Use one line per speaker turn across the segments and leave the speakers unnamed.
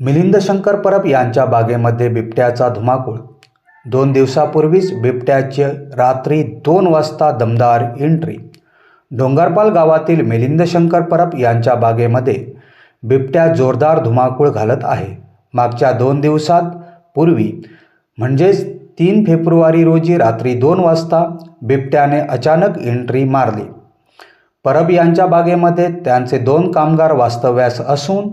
मिलिंद शंकर परब यांच्या बागेमध्ये बिबट्याचा धुमाकूळ. दोन दिवसापूर्वीच बिबट्याचे रात्री दोन वाजता दमदार एंट्री डोंगरपाल गावातील मिलिंद शंकर परब यांच्या बागेमध्ये बिबट्या जोरदार धुमाकूळ घालत आहे. मागच्या दोन दिवसात पूर्वी म्हणजेच तीन फेब्रुवारी रोजी रात्री दोन वाजता बिबट्याने अचानक एंट्री मारली. परब यांच्या बागेमध्ये त्यांचे दोन कामगार वास्तव्यास असून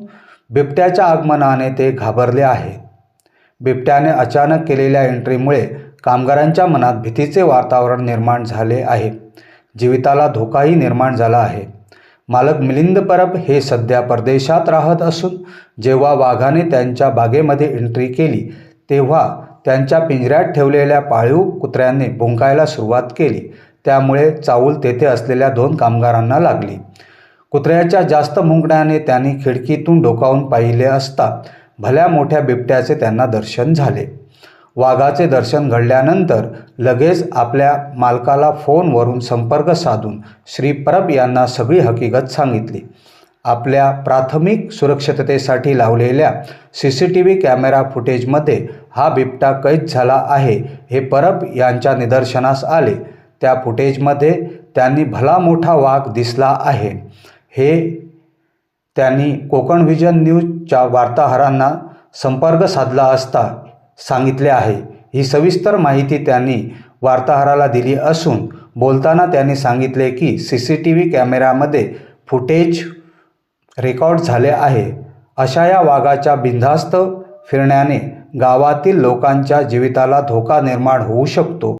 बिबट्याच्या आगमनाने ते घाबरले आहे बिबट्याने अचानक केलेल्या एंट्रीमुळे कामगारांच्या मनात भीतीचे वातावरण निर्माण झाले आहे. जीविताला धोकाही निर्माण झाला आहे. मालक मिलिंद परब हे सध्या परदेशात राहत असून जेव्हा वाघाने त्यांच्या बागेमध्ये एंट्री केली तेव्हा त्यांच्या पिंजऱ्यात ठेवलेल्या पाळीव कुत्र्यांनी भुंकायला सुरुवात केली. त्यामुळे चाऊल तेथे असलेल्या दोन कामगारांना लागली. कुत्र्याच्या जास्त मुंगण्याने त्यांनी खिडकीतून डोकावून पाहिले असता भल्या मोठ्या बिबट्याचे त्यांना दर्शन झाले. वाघाचे दर्शन घडल्यानंतर लगेच आपल्या मालकाला फोनवरून संपर्क साधून श्री परब यांना सगळी हकीकत सांगितली. आपल्या प्राथमिक सुरक्षिततेसाठी लावलेल्या C C T V camera फुटेजमध्ये हा बिबटा कैद झाला आहे हे परब यांच्या निदर्शनास आले. त्या फुटेजमध्ये त्यांनी भला मोठा वाघ दिसला आहे. हे त्यांनी कोकण व्हिजन न्यूजच्या वार्ताहरांना संपर्क साधला असता सांगितले आहे. ही सविस्तर माहिती त्यांनी वार्ताहराला दिली असून बोलताना त्यांनी सांगितले की सी सी टी व्ही कॅमेऱ्यामध्ये फुटेज रेकॉर्ड झाले आहे. अशा या वाघाच्या बिनधास्त फिरण्याने गावातील लोकांच्या जीविताला धोका निर्माण होऊ शकतो.